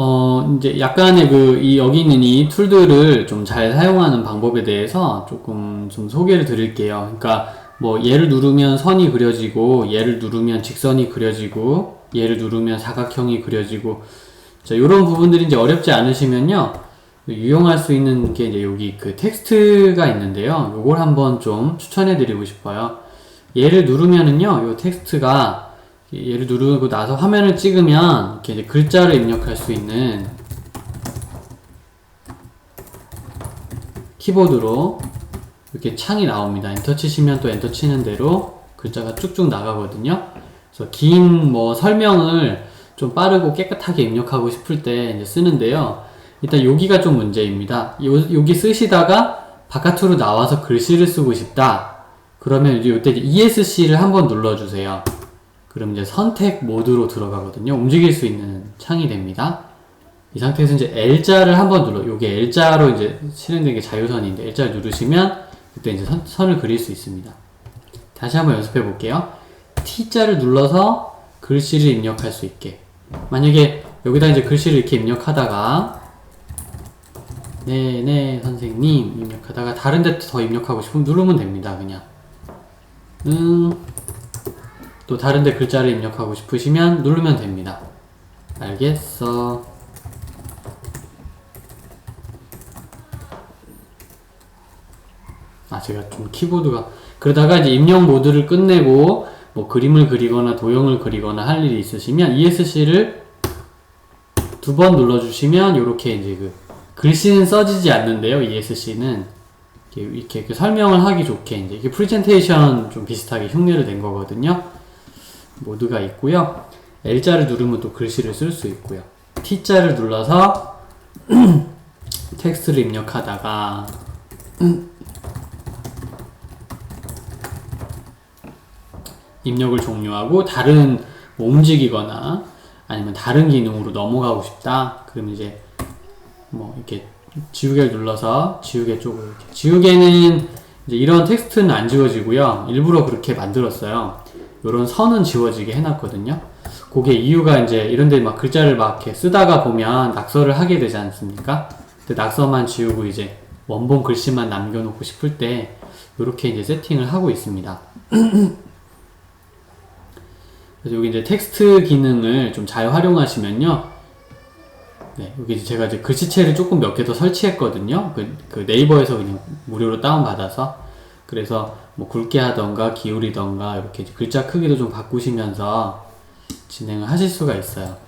어, 이제 약간의 그, 이, 여기 있는 이 툴들을 좀 잘 사용하는 방법에 대해서 조금 좀 소개를 드릴게요. 그러니까 뭐 얘를 누르면 선이 그려지고, 얘를 누르면 직선이 그려지고, 얘를 누르면 사각형이 그려지고, 자, 요런 부분들이 이제 어렵지 않으시면요. 유용할 수 있는 게 이제 여기 그 텍스트가 있는데요. 요걸 한번 좀 추천해 드리고 싶어요. 얘를 누르면은요, 요 텍스트가 얘를 누르고 나서 화면을 찍으면 이렇게 이제 글자를 입력할 수 있는 키보드로 이렇게 창이 나옵니다. 엔터 치시면 또 엔터 치는 대로 글자가 쭉쭉 나가거든요. 그래서 긴 뭐 설명을 좀 빠르고 깨끗하게 입력하고 싶을 때 이제 쓰는데요. 일단 여기가 좀 문제입니다. 요, 여기 쓰시다가 바깥으로 나와서 글씨를 쓰고 싶다. 그러면 이제 이때 ESC를 한번 눌러주세요. 그럼 이제 선택 모드로 들어가거든요. 움직일 수 있는 창이 됩니다. 이 상태에서 이제 L자를 한번 눌러, 요게 L자로 이제 실행된 게 자유선인데 L자를 누르시면 그때 이제 선, 선을 그릴 수 있습니다. 다시 한번 연습해 볼게요. T자를 눌러서 글씨를 입력할 수 있게. 만약에 여기다 이제 글씨를 이렇게 입력하다가 네, 네, 선생님 입력하다가 다른 데 더 입력하고 싶으면 누르면 됩니다. 그냥. 음, 또 다른 데 글자를 입력하고 싶으시면 누르면 됩니다. 알겠어. 아, 제가 좀 키보드가 그러다가 이제 입력 모드를 끝내고 뭐 그림을 그리거나 도형을 그리거나 할 일이 있으시면 ESC를 두 번 눌러주시면 이렇게 이제 그 글씨는 써지지 않는데요. ESC는 이렇게, 이렇게 그 설명을 하기 좋게 이제 이게 프레젠테이션 좀 비슷하게 흉내를 낸 거거든요. 모드가 있고요. L자를 누르면 또 글씨를 쓸 수 있고요. T자를 눌러서 텍스트를 입력하다가 입력을 종료하고 다른 뭐 움직이거나 아니면 다른 기능으로 넘어가고 싶다. 그럼 이제 뭐 이렇게 지우개를 눌러서 지우개 쪽으로. 지우개는 이제 이런 텍스트는 안 지워지고요. 일부러 그렇게 만들었어요. 이런 선은 지워지게 해놨거든요. 그게 이유가 이제 이런 데 막 글자를 막 이렇게 쓰다가 보면 낙서를 하게 되지 않습니까? 근데 낙서만 지우고 이제 원본 글씨만 남겨놓고 싶을 때 이렇게 이제 세팅을 하고 있습니다. 그래서 여기 이제 텍스트 기능을 좀 잘 활용하시면요. 네, 여기 제가 이제 글씨체를 조금 몇 개 더 설치했거든요. 그, 그 네이버에서 그냥 무료로 다운받아서. 그래서 뭐 굵게 하던가 기울이던가 이렇게 글자 크기도 좀 바꾸시면서 진행을 하실 수가 있어요.